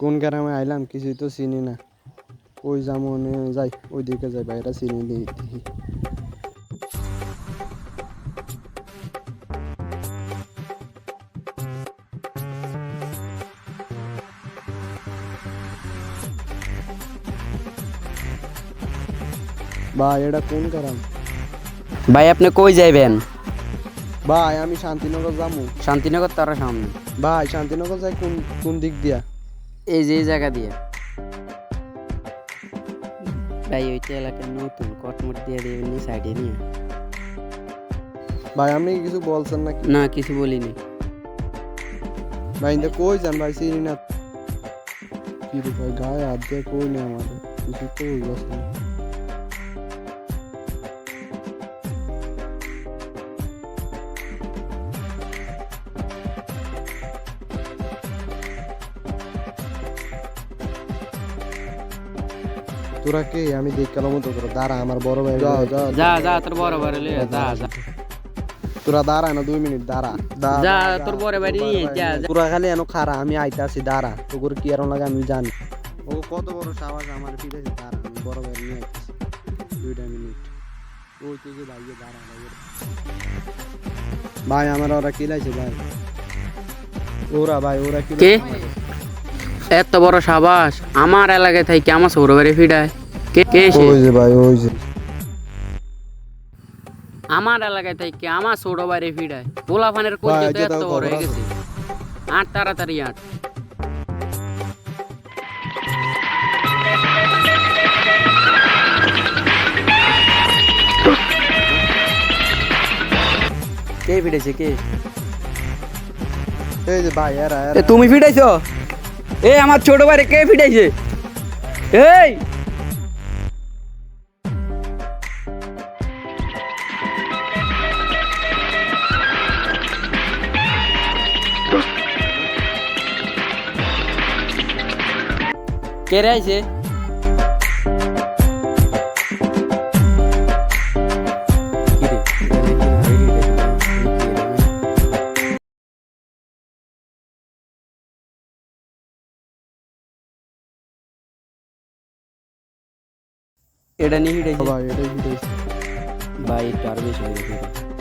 কোন গ্রামে আইলাম কিছুই তো চিনি না। ওই যেমন যাই ওইদিকে যাই বাইরে চিনি দিই ভাই এটা কোন গ্রাম? ভাই আপনি কই যাইবেন? ভাই আমি শান্তিনগর যাব শান্তিনগর তার সামনে। ভাই শান্তিনগর যাই কোন কোন দিক দিয়া? এই যে জায়গা দিয়ে। ভাই ওইটা এলাকার নতুন কটমট দিয়ে দেবেন সাইডে নিয়ে। ভাই আপনি কিছু বলছেন না না কিছু বলিনি। ভাই ইন্দা কই যান ভাই চিনি না। কি ভাই গায়ে হাত দিয়ে কই না আমাদের? কিছু তো হইয়াছে তোরা কে আমি দেখালাম মতো করে দাঁড়া আমার বড় ভাই যা যা যা যা তোর বড় বাড়ি লিয়ে যা যা তোরা দাঁড়া না দুই মিনিট দাঁড়া। যা, তোর বড় তোর নিয়ে যা, যা। তোরা খালি এনো খারা আমি আইতাছি দাঁড়া। তোর কি এরম লাগে আমি জানি। ও কত বড় সাহস আমার দাঁড়া আমি বড় ভাই নিয়ে আইতাছি দুইটা মিনিট। ওই ভাইয়ে দাঁড়া ভাই ভাই আমার ওরা কিলাইছে ভাই? ওরা ভাই ওরা কে এত বড় সাবাস আমার এলাকায় থাকি আমার সৌর বাড়ি ফিডায় কে কে ওই যে ভাই ওই যে। আমার এলাকায় আমার ছোট বাড়ি ফিডায় পোলা ফানের কোচ ভাই, তো এত বড় হয়ে গেছে। আট তাড়াতাড়ি আট। কে ফিডেছে কে? এই যে ভাই এরা এ তুমি ফিটাইছো এ আমার ছোট ভাইরে কে ফিটাইছে এই! কে রে আইছে এটা নিয়ে ভাই ভাই একটু আরও বেশি হয়ে গেছে।